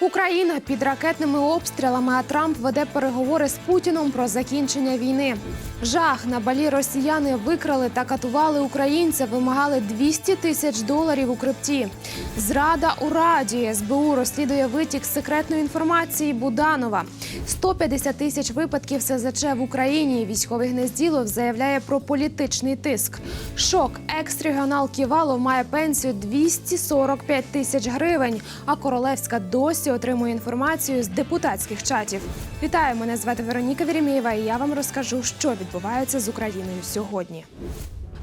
Україна під ракетними обстрілами, а Трамп веде переговори з Путіном про закінчення війни. Жах на балі росіяни викрали та катували українця, вимагали 200 тисяч доларів у крипті. Зрада у Раді СБУ розслідує витік секретної інформації Буданова. 150 тисяч випадків СЗЧ в Україні. Військовий гнезділов заявляє про політичний тиск. Шок. Екс-регіонал Ківалов має пенсію 245 тисяч гривень. А королевська досі отримує інформацію з депутатських чатів. Вітаю, мене звати Вероніка Вірімєєва, і я вам розкажу, що відбувається з Україною сьогодні.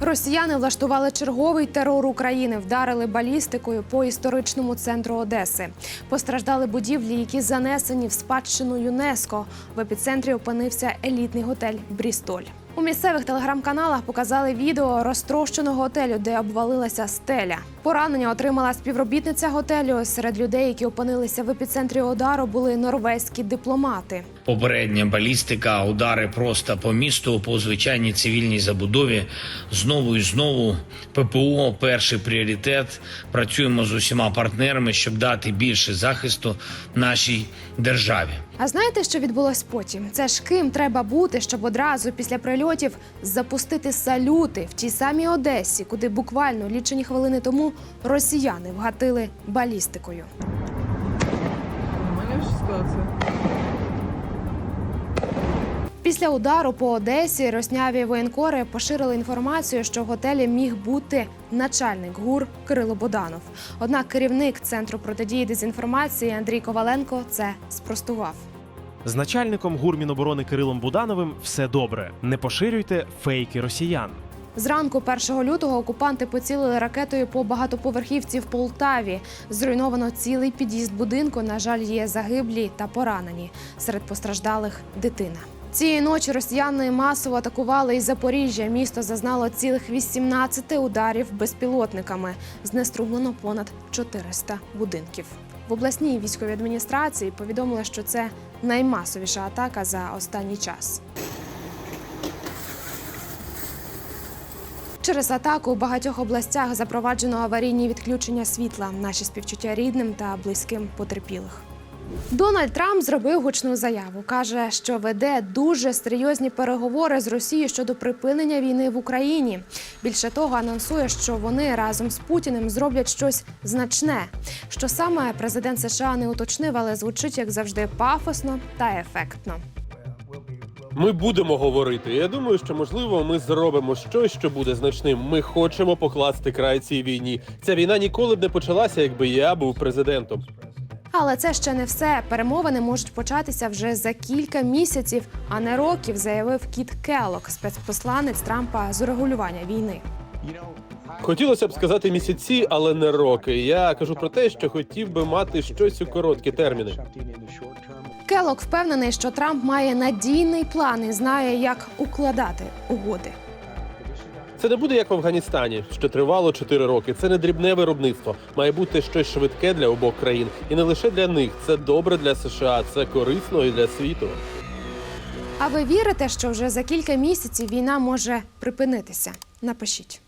Росіяни влаштували черговий терор України, вдарили балістикою по історичному центру Одеси. Постраждали будівлі, які занесені в спадщину ЮНЕСКО. В епіцентрі опинився елітний готель Брістоль. У місцевих телеграм-каналах показали відео розтрощеного готелю, де обвалилася стеля. Поранення отримала співробітниця готелю. Серед людей, які опинилися в епіцентрі удару, були норвезькі дипломати. Попередня балістика, удари просто по місту, по звичайній цивільній забудові. Знову і знову ППО перший пріоритет. Працюємо з усіма партнерами, щоб дати більше захисту нашій державі. А знаєте, що відбулось потім? Це ж ким треба бути, щоб одразу після прильотів запустити салюти в тій самій Одесі, куди буквально лічені хвилини тому росіяни вгатили балістикою. Нормальная ситуация. Після удару по Одесі росняві воєнкори поширили інформацію, що в готелі міг бути начальник ГУР Кирило Боданов. Однак керівник центру протидії дезінформації Андрій Коваленко це спростував. З начальником ГУР Міноборони Кирилом Будановим все добре. Не поширюйте фейки росіян. Зранку 1 лютого окупанти поцілили ракетою по багатоповерхівці в Полтаві. Зруйновано цілий під'їзд будинку. На жаль, є загиблі та поранені. Серед постраждалих дитина. Цієї ночі росіяни масово атакували і Запоріжжя. Місто зазнало цілих 18 ударів безпілотниками. Знеструмлено понад 400 будинків. В обласній військовій адміністрації повідомили, що це наймасовіша атака за останній час. Через атаку у багатьох областях запроваджено аварійні відключення світла. Наші співчуття рідним та близьким потерпілих. Дональд Трамп зробив гучну заяву. каже, що веде дуже серйозні переговори з Росією щодо припинення війни в Україні. Більше того, анонсує, що вони разом з Путіним зроблять щось значне. Що саме президент США не уточнив, але звучить як завжди пафосно та ефектно. Ми будемо говорити. Я думаю, що можливо ми зробимо щось, що буде значним. Ми хочемо покласти край цій війні. Ця війна ніколи б не почалася, якби я був президентом. Але це ще не все. Перемовини можуть початися вже за кілька місяців, а не років, заявив Кіт Келлок, спецпосланець Трампа з урегулювання війни. Хотілося б сказати місяці, але не роки. Я кажу про те, що хотів би мати щось у короткі терміни. Келлок впевнений, що Трамп має надійний план і знає, як укладати угоди. Це не буде як в Афганістані, що тривало 4 роки. Це не дрібне виробництво. Має бути щось швидке для обох країн, і не лише для них. Це добре для США, це корисно і для світу. А ви вірите, що вже за кілька місяців війна може припинитися? Напишіть.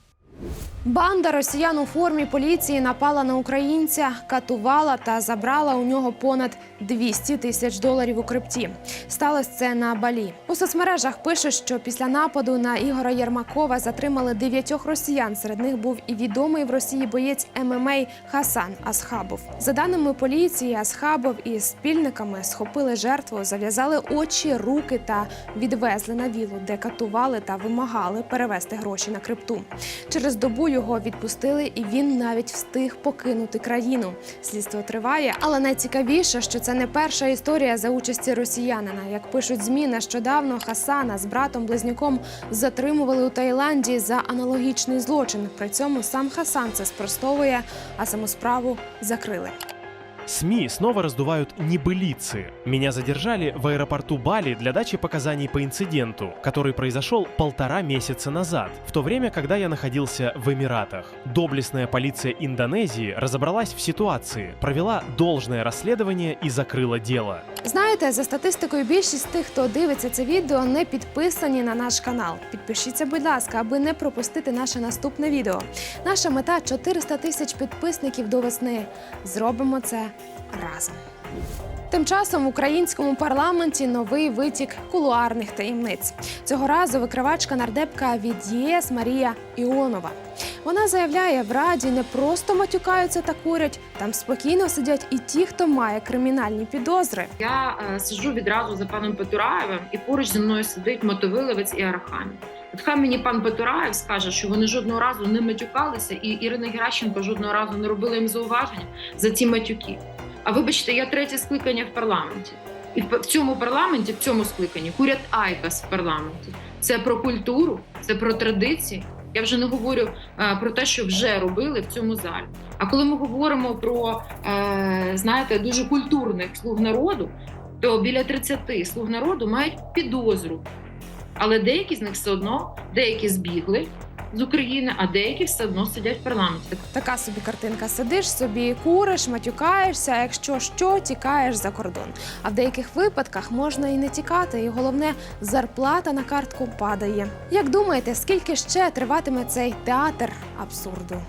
Банда росіян у формі поліції напала на українця, катувала та забрала у нього понад 200 тисяч доларів у крипті. Сталося це на Балі. У соцмережах пишуть, що після нападу на Ігора Єрмакова затримали дев'ятьох росіян. Серед них був і відомий в Росії боєць ММА Хасан Асхабов. За даними поліції, Асхабов із спільниками схопили жертву, зав'язали очі, руки та відвезли на вілу, де катували та вимагали перевести гроші на крипту. Через добу його відпустили, і він навіть встиг покинути країну. Слідство триває, але найцікавіше, що це не перша історія за участі росіянина. Як пишуть змі, нещодавно Хасана з братом-близнюком затримували у Таїланді за аналогічний злочин. При цьому сам Хасан це спростовує, а саму справу закрили. СМИ снова раздувают небылицы. Меня задержали в аэропорту Бали для дачи показаний по инциденту, который произошел полтора месяца назад, в то время, когда я находился в Эмиратах. Доблестная полиция Индонезии разобралась в ситуации, провела должное расследование и закрыла дело. Знаєте, за статистикою, більшість тих, хто дивиться це відео, не підписані на наш канал. Підпишіться, будь ласка, аби не пропустити наше наступне відео. Наша мета 400 тисяч підписників до весни. Зробимо це разом. Тим часом в українському парламенті новий витік кулуарних таємниць. Цього разу викривачка нардепка від ЄС Марія Іонова. Вона заявляє, в раді не просто матюкаються та курять, там спокійно сидять і ті, хто має кримінальні підозри. Я е, сиджу відразу за паном Петураєвим, і поруч зі мною сидить мотовиловець і Арахамі. От хай мені пан Петураєв скаже, що вони жодного разу не матюкалися, і Ірина Геращенко жодного разу не робила їм зауваження за ці матюки. А вибачте, я третє скликання в парламенті. І в цьому парламенті, в цьому скликанні, курять айкас в парламенті. Це про культуру, це про традиції. Я вже не говорю е, про те, що вже робили в цьому залі. А коли ми говоримо про е, знаєте, дуже культурних слуг народу, то біля 30 слуг народу мають підозру. Але деякі з них все одно, деякі збігли з України, а деякі все одно сидять в парламенті. Така собі картинка. Сидиш собі, куриш, матюкаєшся, а якщо що, тікаєш за кордон. А в деяких випадках можна і не тікати, і головне, зарплата на картку падає. Як думаєте, скільки ще триватиме цей театр абсурду?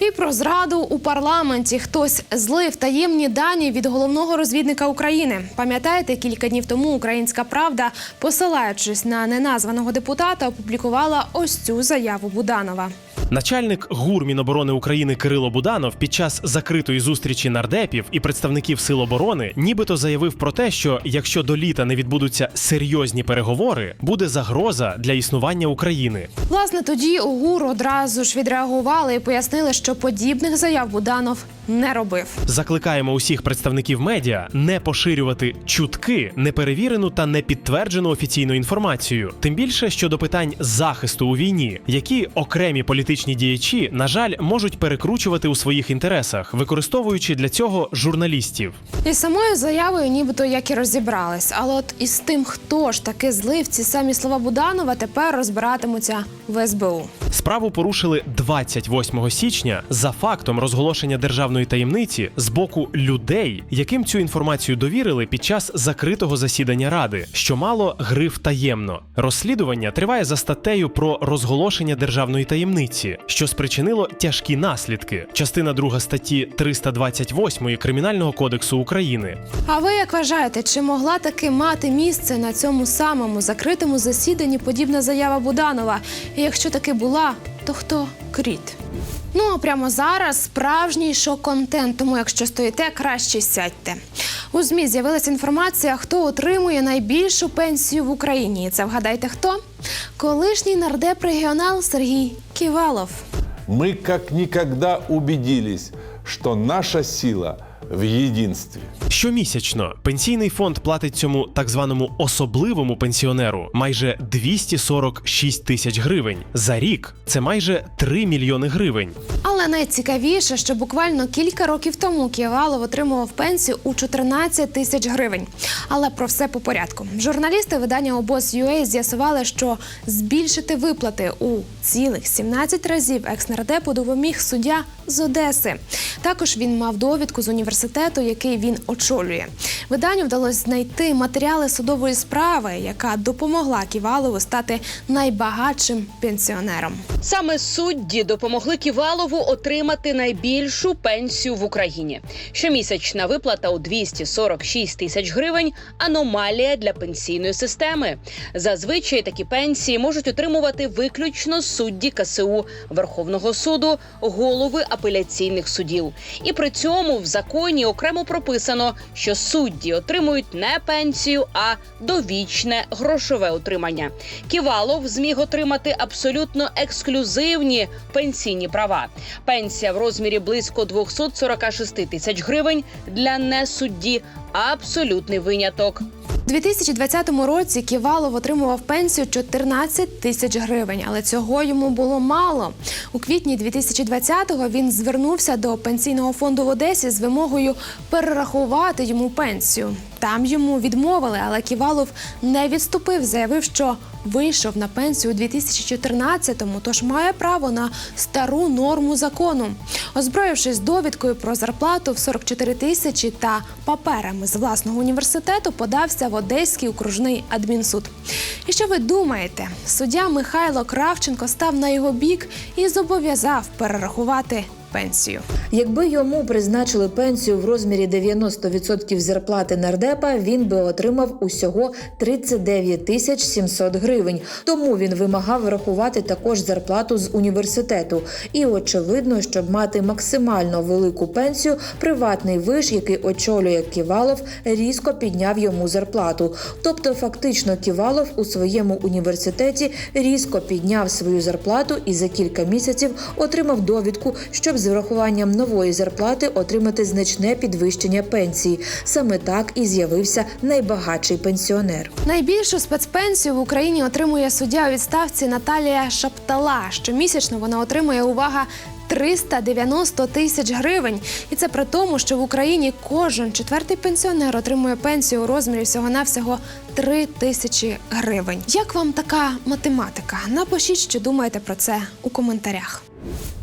І про зраду у парламенті хтось злив таємні дані від головного розвідника України. Пам'ятаєте, кілька днів тому Українська Правда, посилаючись на неназваного депутата, опублікувала ось цю заяву Буданова. Начальник ГУР Міноборони України Кирило Буданов під час закритої зустрічі нардепів і представників сил оборони нібито заявив про те, що якщо до літа не відбудуться серйозні переговори, буде загроза для існування України. Власне, тоді у ГУР одразу ж відреагували і пояснили, що подібних заяв Буданов не робив. Закликаємо усіх представників медіа не поширювати чутки, неперевірену та непідтверджену офіційну інформацію, тим більше щодо питань захисту у війні, які окремі політичні діячі, на жаль, можуть перекручувати у своїх інтересах, використовуючи для цього журналістів. Із самою заявою, нібито як і розібрались. Але от із тим, хто ж таки злив ці самі слова Буданова, тепер розбиратимуться в СБУ. Справу порушили 28 січня за фактом розголошення державної таємниці з боку людей, яким цю інформацію довірили під час закритого засідання ради, що мало гриф таємно. Розслідування триває за статтею про розголошення державної таємниці, що спричинило тяжкі наслідки. Частина 2 статті 328 Кримінального кодексу України. А ви як вважаєте, чи могла таки мати місце на цьому самому закритому засіданні подібна заява Буданова? І якщо таки була, то хто кріт? Ну а прямо зараз справжній шок-контент. Тому якщо стоїте, краще сядьте. У змі з'явилася інформація, хто отримує найбільшу пенсію в Україні. Це вгадайте хто? Колишній нардеп регіонал Сергій Ківалов. Ми як ніколи убедились, що наша сила в единстве. Щомісячно пенсійний фонд платить цьому так званому особливому пенсіонеру майже 246 тисяч гривень. За рік це майже 3 мільйони гривень. Але найцікавіше, що буквально кілька років тому Ківалов отримував пенсію у 14 тисяч гривень. Але про все по порядку. Журналісти видання обоз.UA з'ясували, що збільшити виплати у цілих 17 разів екс-нардепу допоміг суддя з Одеси. Також він мав довідку з університету, який він очолює. Виданню вдалося знайти матеріали судової справи, яка допомогла Ківалову стати найбагатшим пенсіонером. Саме судді допомогли Ківалову отримати найбільшу пенсію в Україні. Щомісячна виплата у 246 тисяч гривень аномалія для пенсійної системи. Зазвичай такі пенсії можуть отримувати виключно судді КСУ Верховного суду, голови апеляційних судів. І при цьому в законі окремо прописано, що судді отримують не пенсію, а довічне грошове отримання. Ківалов зміг отримати абсолютно ексклюзивні пенсійні права. Пенсія в розмірі близько 246 тисяч гривень для несудді абсолютний виняток. У 2020 році Ківалов отримував пенсію 14 тисяч гривень, але цього йому було мало. У квітні 2020-го він звернувся до пенсійного фонду в Одесі з вимогою перерахувати йому пенсію. Там йому відмовили, але Ківалов не відступив, заявив, що вийшов на пенсію у 2014-му, тож має право на стару норму закону. Озброївшись довідкою про зарплату в 44 тисячі та паперами з власного університету, подався в Одеський окружний адмінсуд. І що ви думаєте? Суддя Михайло Кравченко став на його бік і зобов'язав перерахувати пенсію. Якби йому призначили пенсію в розмірі 90% зарплати нардепа, він би отримав усього 39 тисяч 700 гривень. Тому він вимагав врахувати також зарплату з університету. І очевидно, щоб мати максимально велику пенсію, приватний виш, який очолює Ківалов, різко підняв йому зарплату. Тобто, фактично, Ківалов у своєму університеті різко підняв свою зарплату і за кілька місяців отримав довідку, щоб з врахуванням нової зарплати отримати значне підвищення пенсії. Саме так і з'явився найбагатший пенсіонер. Найбільшу спецпенсію в Україні отримує суддя у відставці Наталія Шаптала. Щомісячно вона отримує увага. 390 тисяч гривень, і це при тому, що в Україні кожен четвертий пенсіонер отримує пенсію у розмірі всього навсього 3 тисячі гривень. Як вам така математика? Напишіть, що думаєте про це у коментарях.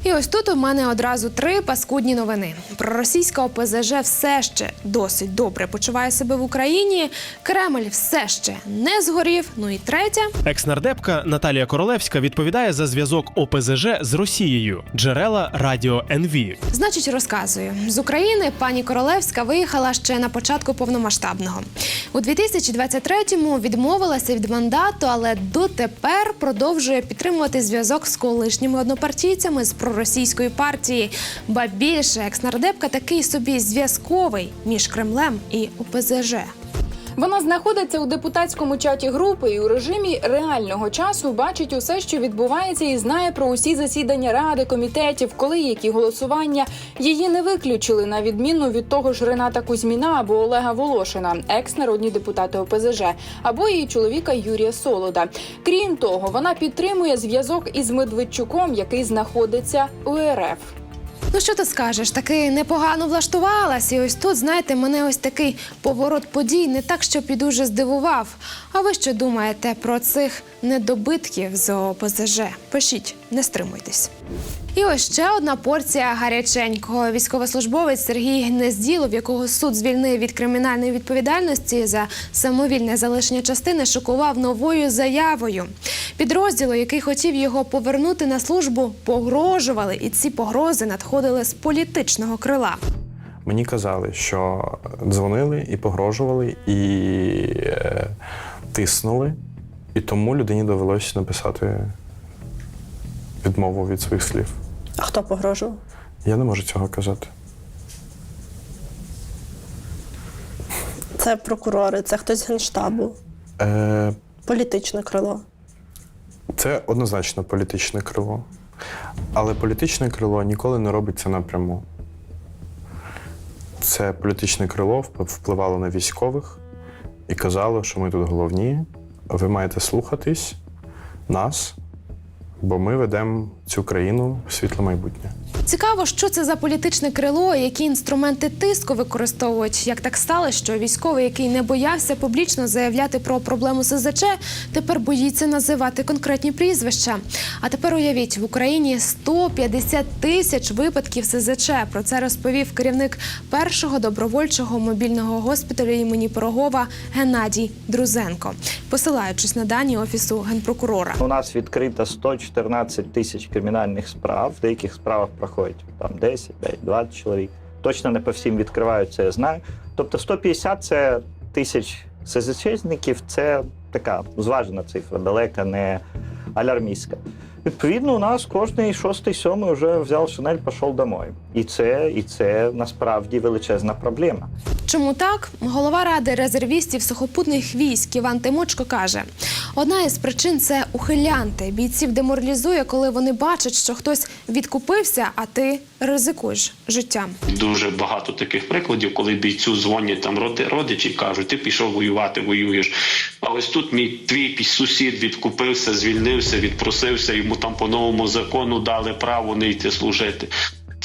І ось тут у мене одразу три паскудні новини. Проросійська ОПЗЖ все ще досить добре почуває себе в Україні. Кремль все ще не згорів. Ну і третя. Екс-нардепка Наталія Королевська відповідає за зв'язок ОПЗЖ з Росією. Джерела Радіо НВ. Значить, розказую з України. Пані Королевська виїхала ще на початку повномасштабного. У 2023-му відмовилася від мандату, але дотепер продовжує підтримувати зв'язок з колишніми однопартійцями з проросійської партії. Ба більше екснардепка такий собі зв'язковий між Кремлем і ОПЗЖ. Вона знаходиться у депутатському чаті групи і у режимі реального часу бачить усе, що відбувається, і знає про усі засідання ради, комітетів, коли які голосування. Її не виключили на відміну від того ж Рената Кузьміна або Олега Волошина, екс-народні депутати ОПЗЖ, або її чоловіка Юрія Солода. Крім того, вона підтримує зв'язок із Медведчуком, який знаходиться у РФ. Ну що ти скажеш? Таки непогано влаштувалась. І ось тут, знаєте, мене ось такий поворот подій не так, щоб і дуже здивував. А ви що думаєте про цих недобитків з ОПЗЖ? Пишіть, не стримуйтесь. І ось ще одна порція гаряченького. Військовослужбовець Сергій Гнезділов, якого суд звільнив від кримінальної відповідальності за самовільне залишення частини, шокував новою заявою. Підрозділу, який хотів його повернути на службу, погрожували, і ці погрози надходили з політичного крила. Мені казали, що дзвонили і погрожували, і е, тиснули, і тому людині довелося написати відмову від своїх слів. А хто погрожував? Я не можу цього казати. Це прокурори, це хтось з генштабу, Е, політичне крило. це однозначно політичне крило. Але політичне крило ніколи не робить це напряму. Це політичне крило впливало на військових і казало, що ми тут головні, ви маєте слухатись нас, бо ми ведемо цю країну в світле майбутнє. Цікаво, що це за політичне крило, які інструменти тиску використовують. Як так сталося, що військовий, який не боявся публічно заявляти про проблему СЗЧ, тепер боїться називати конкретні прізвища. А тепер уявіть, в Україні 150 тисяч випадків СЗЧ. Про це розповів керівник першого добровольчого мобільного госпіталю імені Пирогова Геннадій Друзенко, посилаючись на дані офісу генпрокурора. У нас відкрито 114 тисяч кримінальних справ. В деяких справах проходять там 10, 5, 20 чоловік. Точно не по всім відкривають, це я знаю. Тобто 150 це тисяч СЗЧників, це така зважена цифра, далека не алярмістська. Відповідно, у нас кожний шостий, сьомий вже взяв шинель, пішов домой. І це, і це насправді величезна проблема. Чому так? Голова ради резервістів сухопутних військ Іван Тимочко каже: одна із причин це ухилянти. Бійців деморалізує, коли вони бачать, що хтось відкупився, а ти ризикуєш життям. Дуже багато таких прикладів, коли бійцю дзвонять там роди- родичі кажуть, ти пішов воювати, воюєш. А ось тут мій твій сусід відкупився, звільнився, відпросився, йому там по новому закону дали право не йти служити.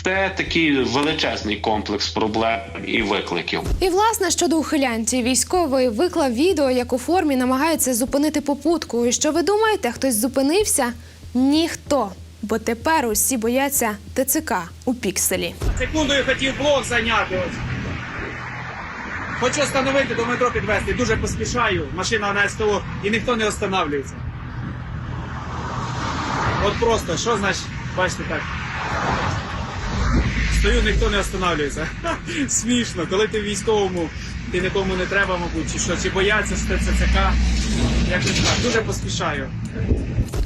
Це такий величезний комплекс проблем і викликів. І власне щодо ухилянтів, військовий виклав відео, як у формі намагається зупинити попутку. І що ви думаєте, хтось зупинився? Ніхто. Бо тепер усі бояться ТЦК у пікселі. Секундою хотів блок зайняти. Ось. Хочу встановити до метро підвести. Дуже поспішаю. Машина на СТО і ніхто не останавливається. От просто, що значить, бачите так. Стою, ніхто не останавливається. Смішно, коли ти військовому, ти нікому не треба, мабуть, чи що, чи бояться, що це. Якось так, дуже поспішаю.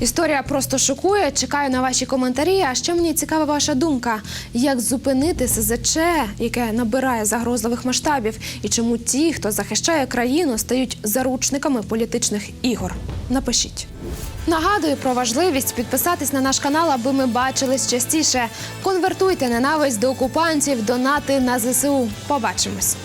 Історія просто шокує. Чекаю на ваші коментарі. А ще мені цікава ваша думка, як зупинити СЗЧ, яке набирає загрозливих масштабів, і чому ті, хто захищає країну, стають заручниками політичних ігор. Напишіть. Нагадую про важливість підписатись на наш канал, аби ми бачились частіше. Конвертуйте ненависть до окупантів, донати на ЗСУ. Побачимось.